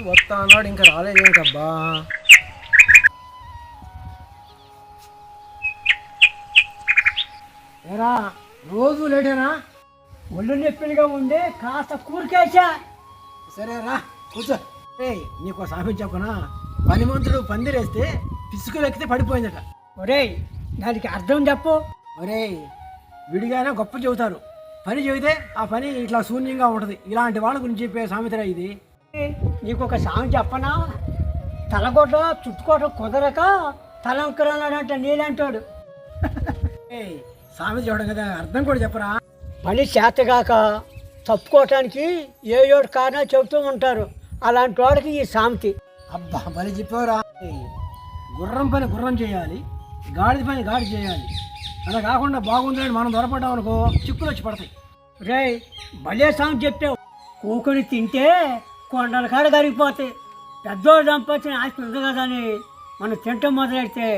నాగేశ్ వస్తా అన్నాడు ఇంకా రాలేదేంటబ్బా ఎరా రోజు లేటేనా? ఒళ్ళు నొప్పిలుగా ఉండి కాస్త కూరికేసా? సరే రా కూర్చో. రే నీకు సామెత చెప్పనా? పనిమంతుడు పందిరేస్తే పిసుకులు ఎక్కితే పడిపోయిందట. ఒరేయ్ దానికి అర్థం చెప్పు. ఒరే విడిగానే గొప్ప చెబుతారు. పని చెబితే ఆ పని ఇట్లా శూన్యంగా ఉంటుంది. ఇలాంటి వాళ్ళ గురించి చెప్పే సామెతరా ఇది? నీకు ఒక సామెత చెప్పనా? తలగొట్ట చుట్టుకోట కుదరక తలంకరన్నాడంట నీలంటాడు ఏ సామెత చెప్పడం కదా అర్థం కూడా చెప్పరా? పని చేతగాక తప్పుకోవటానికి ఏ ఏడు కారణాలు చెబుతూ ఉంటారు. అలాంటి వాడికి ఈ సామెతి. అబ్బా బలి చెప్పావురా? ఏయ్, గుర్రం పని గుర్రం చేయాలి గాడిద పని గాడి చేయాలి. అలా కాకుండా బాగుందని మనం దొరపడ్డాం అనుకో చిక్కులు వచ్చి పడతాయి. రేయ్ భలే సామెత చెప్పావు. కూకొని తింటే కొండల కాడ కరిగిపోతాయి పెద్దోడు సంపాదించిన ఆస్తి ఉంది కదా అని మనం తింటం మొదలెడితే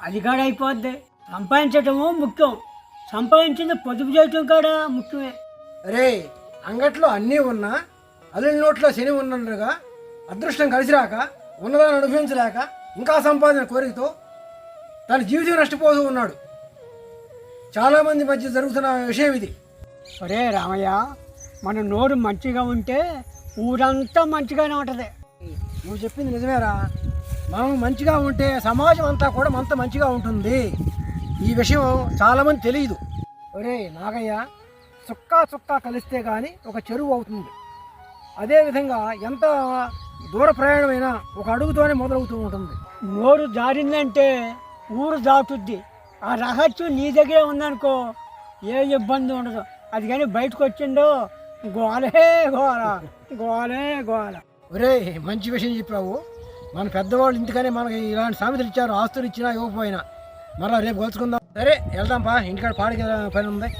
అది కాడ అయిపోద్ది సంపాదించటము ముఖ్యం. సంపాదించింది పొదుపు చేయటం కాడ ముఖ్యమే. అరే అంగట్లో అన్నీ ఉన్నా అల్లుడి నోట్లో శని ఉన్నట్టుగా అదృష్టం కలిసి రాక ఉన్నదాన్ని అనుభవించలేక ఇంకా సంపాదన కోరికతో తన జీవితం నష్టపోతూ ఉన్నాడు. చాలామంది మధ్య జరుగుతున్న విషయం ఇది. ఒరే రామయ్య మన నోరు మంచిగా ఉంటే ఊరంతా మంచిగానే ఉంటుంది. నువ్వు చెప్పింది నిజమేరా. మనం మంచిగా ఉంటే సమాజం అంతా కూడా మనతో మంచిగా ఉంటుంది. ఈ విషయం చాలామంది తెలియదు ఒరే నాగయ్య చుక్కా చుక్కా కలిస్తే కానీ ఒక చెరువు అవుతుంది. అదేవిధంగా ఎంత దూర ప్రయాణమైనా ఒక అడుగుతోనే మొదలవుతూ ఉంటుంది. నోరు జారిందంటే ఊరు దాటుద్ది. ఆ రహస్యం నీ దగ్గరే ఉందనుకో ఏ ఇబ్బంది ఉండదు. అది కానీ బయటకు వచ్చిందో గోలే గోల. గోలే గోల ఒరే మంచి విషయం చెప్పావు. మన పెద్దవాళ్ళు ఇంటికనే మనకి ఇలాంటి సామెతలు ఇచ్చారు ఆస్తులు ఇచ్చినా ఇవ్వకపోయినా. మరలా రేపు కలుసుకుందాం. సరే వెళ్దాం పా ఇంటికాడ పాడికి పని ఉంది.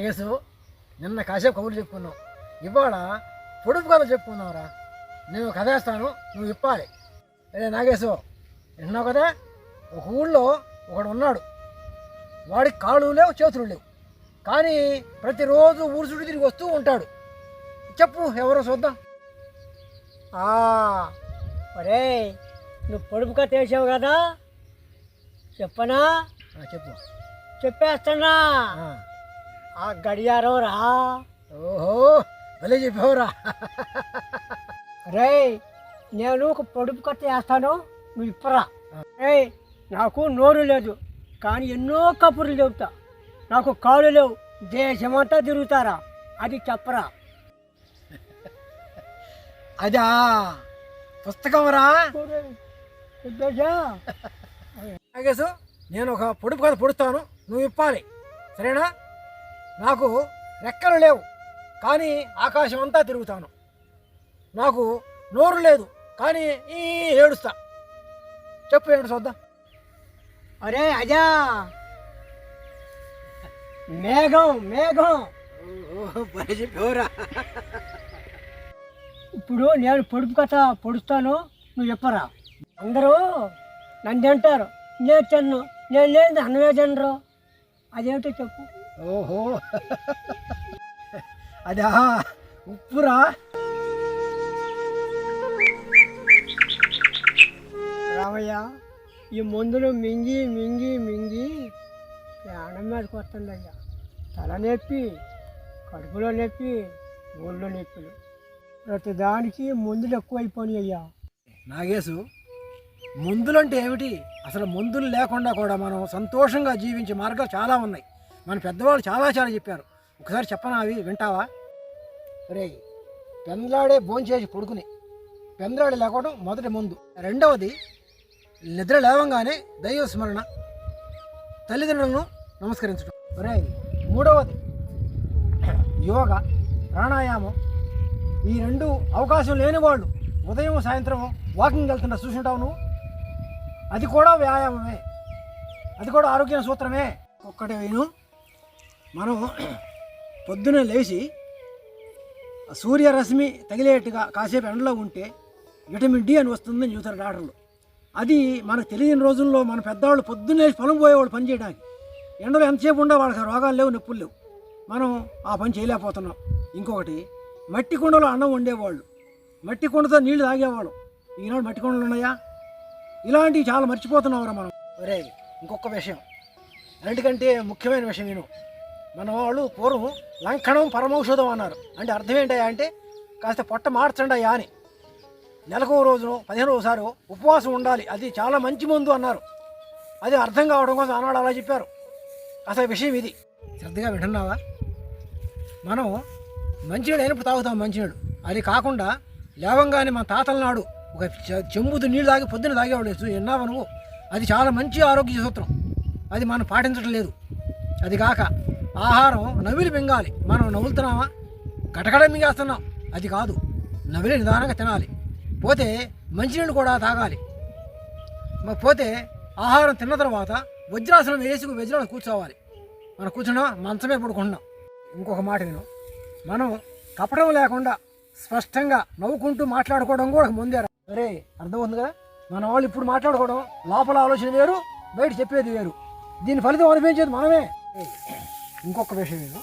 నాగేశు నిన్న కాసేపు కబుర్లు చెప్పుకున్నావు. ఇవాళ పొడుపు కథ చెప్పుకున్నావురా నేను కథ వేస్తాను నువ్వు ఇప్పాలి అరే నాగేశు విన్నావు కదా? ఒక ఊళ్ళో ఒకడు ఉన్నాడు వాడికి కాళ్ళు లేవు చేతులు లేవు. కానీ ప్రతిరోజు ఊరు చుట్టూ తిరిగి వస్తూ ఉంటాడు. చెప్పు ఎవరో చూద్దాం. ఆ, ఒరే నువ్వు పొడుపు కథ వేసావు కదా? చెప్పనా? చెప్పు. చెప్పేస్తున్నా ఆ. గడియారం రా. ఓహో భలే చెప్పావురా రే. నేను ఒక పొడుపు కథ వేస్తాను నువ్వు ఇప్పరా. రే నాకు నోరు లేదు కానీ ఎన్నో కబుర్లు చెబుతా. నాకు కాళ్ళు లేవు దేశమంతా తిరుగుతారా? అది చెప్పరా? అదా పుస్తకం రా. నేను ఒక పొడుపు కథ పొడుస్తాను నువ్వు ఇప్పాలి. సరేనా? నాకు రెక్కలు లేవు కానీ ఆకాశం అంతా తిరుగుతాను. నాకు నోరు లేదు కానీ ఈ ఏడుస్తా. చెప్పు ఏడు చూద్దాం అరే అజా! మేఘం మేఘం! ఇప్పుడు నేను పొడుపు కథ పొడుస్తాను నువ్వు చెప్పరా? అందరూ నన్ను తింటారు. నేను తిన్ను. నేను లేదు అన్నమే తినరు. అదేంటో చెప్పు. ఓహో. అదా ఉప్పురా. రామయ్య ఈ మందులు మింగి మింగి మింగి ప్రాణం మీదకి వస్తుందయ్యా. తల నొప్పి కడుపులో నొప్పి ఒళ్ళు నొప్పులు. ప్రతి దానికి మందులు ఎక్కువ అయ్యా నాగేశు మందులంటే ఏమిటి? అసలు మందులు లేకుండా కూడా మనం సంతోషంగా జీవించే మార్గాలు చాలా ఉన్నాయి. మన పెద్దవాళ్ళు చాలా చాలా చెప్పారు. ఒకసారి చెప్పనా అవి? వింటావా? రే పెందలాడే భోంచేసి పడుకుని పెందలాడి లేకపోవడం మొదటి ముందు. రెండవది నిద్ర లేవంగానే దైవ స్మరణ. తల్లిదండ్రులను నమస్కరించడం. రే మూడవది యోగా ప్రాణాయామం. ఈ రెండు అవకాశం లేని వాళ్ళు ఉదయం సాయంత్రం వాకింగ్ వెళ్తున్నా చూసుంటావు నువ్వు? అది కూడా వ్యాయామమే. అది కూడా ఆరోగ్య సూత్రమే. ఒక్కటే విను మనం పొద్దున లేచి సూర్యరశ్మి తగిలేట్టుగా కాసేపు ఎండలో ఉంటే విటమిన్ డి అని వస్తుందని చూస్తారు డాక్టర్లు. అది మనకు తెలియని రోజుల్లో మన పెద్దవాళ్ళు పొద్దున్నే పొలం పోయేవాళ్ళు పని చేయడానికి. ఎండలో ఎంతసేపు ఉండే వాళ్ళకి రోగాలు లేవు నొప్పులు లేవు. మనం ఆ పని చేయలేకపోతున్నాం. ఇంకొకటి మట్టి కుండలో అన్నం వండేవాళ్ళు. మట్టి కుండతో నీళ్ళు తాగేవాళ్ళం. ఈనాడు మట్టి కుండలు ఉన్నాయా? ఇలాంటివి చాలా మర్చిపోతున్నావురా మనం. ఒరే ఇంకొక విషయం. అన్నిటికంటే ముఖ్యమైన విషయం నేను మన వాళ్ళు పూర్వం లంకణం పరమౌషధం అన్నారు. అంటే అర్థం ఏంటయ్యా అంటే కాస్త పొట్ట మార్చండి అయ్యా అని. నెలకు ఓ రోజును పదిహేను ఒకసారి ఉపవాసం ఉండాలి. అది చాలా మంచి మందు అన్నారు. అది అర్థం కావడం కోసం ఆనాడు అలా చెప్పారు. అసలు విషయం ఇది. శ్రద్ధగా వింటున్నావా? మనం మంచినీడు అయినప్పుడు తాగుతాం మంచినీడు అది కాకుండా లేవంగానే మన తాతల నాడు ఒక చె- చెంబుతో నీళ్ళు తాగి పొద్దున్న తాగేవాడు విన్నావా నువ్వు. అది చాలా మంచి ఆరోగ్య సూత్రం. అది మనం పాటించడం లేదు. అది కాక ఆహారం నవిలి మింగాలి. మనం నవ్వులుతున్నామా? కటకడ మింగేస్తున్నాం. అది కాదు. నవిలి నిదానంగా తినాలి. పోతే మంచినీళ్ళు కూడా తాగాలి. పోతే ఆహారం తిన్న తర్వాత వజ్రాసనం వేసుకుని వజ్రాలు కూర్చోవాలి. మనం కూర్చున్నా మంచమే పడుకుంటున్నాం. ఇంకొక మాట విను. మనం కపటం లేకుండా స్పష్టంగా నవ్వుకుంటూ మాట్లాడుకోవడం కూడా ముందే అరే అర్థమవుతుంది కదా? మన వాళ్ళు ఇప్పుడు మాట్లాడుకోవడం లోపల ఆలోచన వేరు బయట చెప్పేది వేరు. దీని ఫలితం అనిపించేది మనమే. ఇంకొక విషయం విను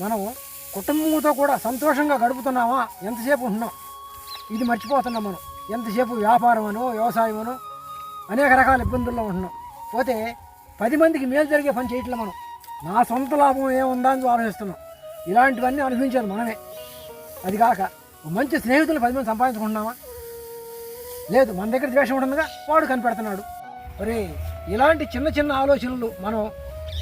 మనం కుటుంబంతో కూడా సంతోషంగా గడుపుతున్నామా? ఎంతసేపు ఉంటున్నాం? ఇది మర్చిపోతున్నాం మనం. ఎంతసేపు వ్యాపారం అనో వ్యవసాయం అనో అనేక రకాల ఇబ్బందుల్లో ఉంటున్నాం. పోతే పది మందికి మేలు జరిగే పని చేయట్లే మనం. నా సొంత లాభం ఏముందా అని ఆలోచిస్తున్నాం. ఇలాంటివన్నీ అనుభవించాలి మనమే. అది కాక మంచి స్నేహితులు పది మంది సంపాదించుకుంటున్నామా? లేదు మన దగ్గర ద్వేషం ఉంటుందిగా వాడు కనిపెడుతున్నాడు. మరి ఇలాంటి చిన్న చిన్న ఆలోచనలు మనం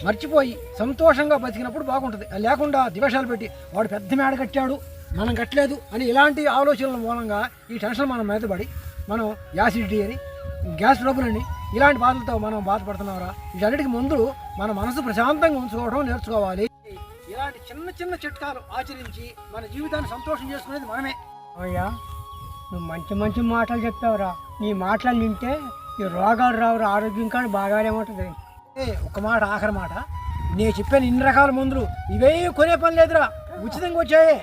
మర్చిపోయి సంతోషంగా బతికినప్పుడు బాగుంటుంది. లేకుండా ద్వేషాలు పెట్టి వాడు పెద్ద మేడ కట్టాడు మనం కట్టలేదు అని ఇలాంటి ఆలోచనల మూలంగా ఈ టెన్షన్ మనం మీద పడి మనం యాసిడిటీ అని గ్యాస్ ట్రబుల్ ఇలాంటి బాధలతో మనం బాధపడుతున్నారా? వీటన్నిటికి ముందు మన మనసు ప్రశాంతంగా ఉంచుకోవడం నేర్చుకోవాలి. ఇలాంటి చిన్న చిన్న చిట్కాలు ఆచరించి మన జీవితాన్ని సంతోషం చేసుకునేది మనమే. అయ్యా నువ్వు మంచి మంచి మాటలు చెప్తావురా. నీ మాటలు వింటే ఈ రోగాలు రావురా. ఆరోగ్యం కానీ బాగానే ఉంటుంది. ఒక మాట ఆఖరి మాట. నేను చెప్పాను ఇన్ని రకాల మందులు ఇవే కొనే పని లేదురా. ఉచితంగా వచ్చాయే.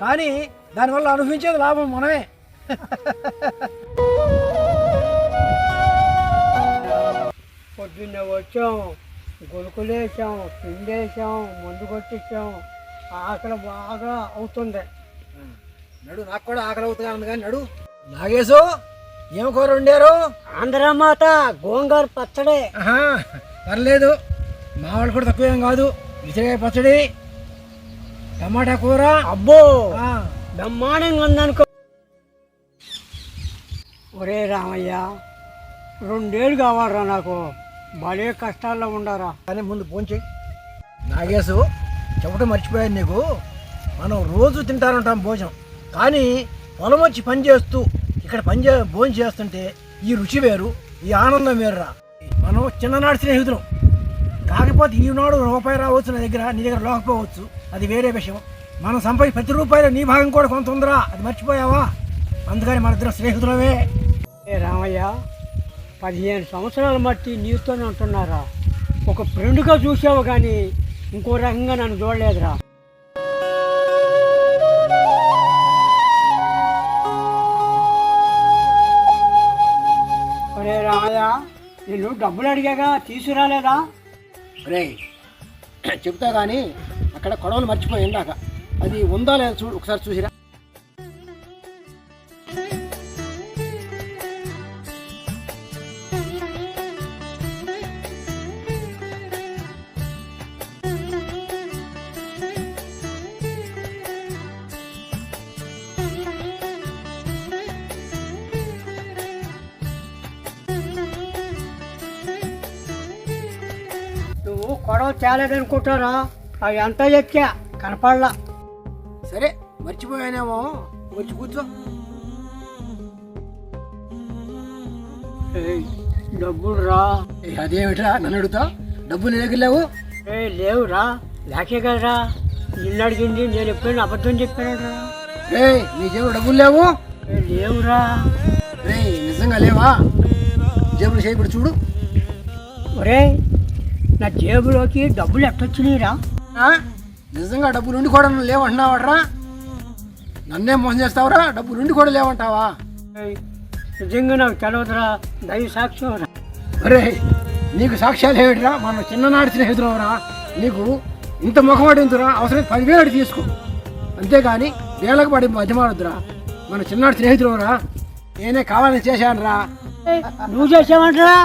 కానీ దానివల్ల అనుభవించేది లాభం మనమే. పొద్దున్నే వచ్చాం గులుకులు వేసాం పిండి వేసాం మందు కొట్టించాం. ఆకలి బాగా అవుతుంది. నడు నాకు కూడా ఆకలి అవుతుంది కానీ నడు. నాగేశు ఏం కూర వండారు? ఆంధ్రమాత గోంగూర పచ్చడే. పర్లేదు మా వాళ్ళు కూడా తక్కువేం కాదు. విసిరికాయ పచ్చడి టమాటా కూర. అబ్బో! బ్రహ్మాండంగా ఉందనుకో. ఒరే రామయ్య రెండేళ్ళు కావాలరా నాకు. భలే కష్టాల్లో ఉండరా. కానీ ముందు ఫోన్ చేయి. నాగేశు చెప్పడం మర్చిపోయాను నీకు. మనం రోజు తింటారంటాం భోజనం. కానీ పొలం వచ్చి పని చేస్తూ ఇక్కడ పని చే భోజనం చేస్తుంటే ఈ రుచి వేరు ఈ ఆనందం వేరురా. మనం చిన్ననాడు స్నేహితులం కాకపోతే ఈనాడు రూపాయి రావచ్చు నా దగ్గర నీ దగ్గర లోకపోవచ్చు అది వేరే విషయం. మనం సంపాది ప్రతి రూపాయలు నీ భాగం కూడా కొంత ఉందిరా. అది మర్చిపోయావా? అందుకని మన ఇద్దరం స్నేహితులమే. ఏ రామయ్య పదిహేను సంవత్సరాలు మట్టి నీతోనే ఉంటున్నారా? ఒక ఫ్రెండ్గా చూసావు కానీ ఇంకో రకంగా నన్ను చూడలేదురా. నేను డబ్బులు అడిగాగా తీసుకురాలేదా? రే చెప్తా కానీ అక్కడ కొడవలు మర్చిపోయి ఇందాక. అది ఉందా లేదా చూడు ఒకసారి చూసిరా. గొడవ తేలేదనుకుంటారా? అవి అంతా ఎక్కా కనపడలా. సరే మర్చిపోయానేమో. వచ్చి కూర్చో. డబ్బులు రా అదేమిట్రా? నన్ను అడుగుతా డబ్బులు లేవు? ఏ లేవురా. లేకే కదరా. నిన్ను అడిగింది నేను ఎప్పుడైనా అబద్ధం చెప్పానురా. రే నీ జేబులో డబ్బులు లేవు? లేవురా. రే నిజంగా లేవా? జేబులు చేయబడి చూడు. ఒరే నా జేబులోకి డబ్బులు ఎట్టొచ్చినాయిరా? నిజంగా డబ్బులు ఉండి కూడా నువ్వు లేవంటున్నావట్రా నన్నేం మోసం చేస్తావురా? డబ్బులు ఉండి కూడా లేవంటావా? నిజంగా నాకు తెలవదురా దైవ సాక్ష్యం అరే నీకు సాక్ష్యాలు ఏమిటిరా? మన చిన్ననాటి స్నేహితులవరా నీకు ఇంత ముఖమాటి ఎందురా అవసరం పదివేలు అడిగి తీసుకో. అంతేగాని వేలకు పడి మధ్యమాడద్దురా మన చిన్ననాటి స్నేహితులవరా నేనే కావాలని చేశాను రా నువ్వు చేసావంటరా?